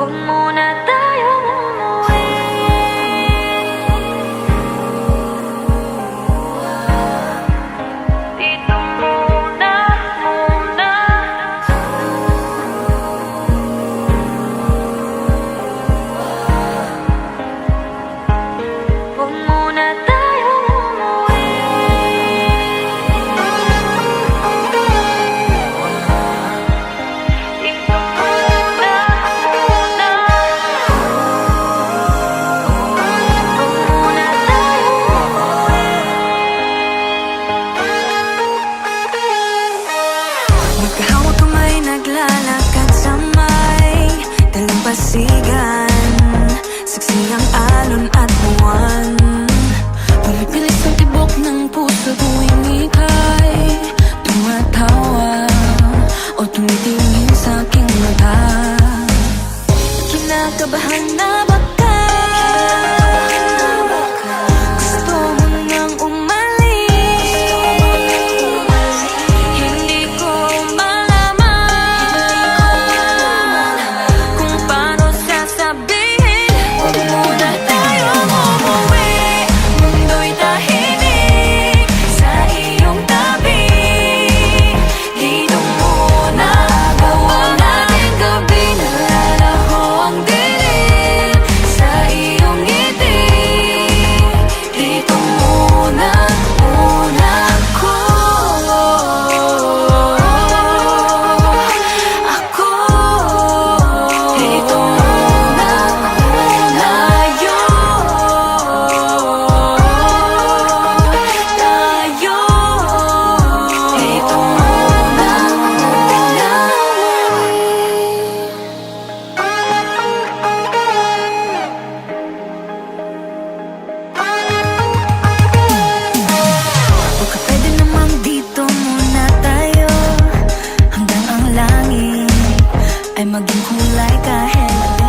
Huwag muna tayong sa aking mata Kinakabahan na baka ay maging kulay kahit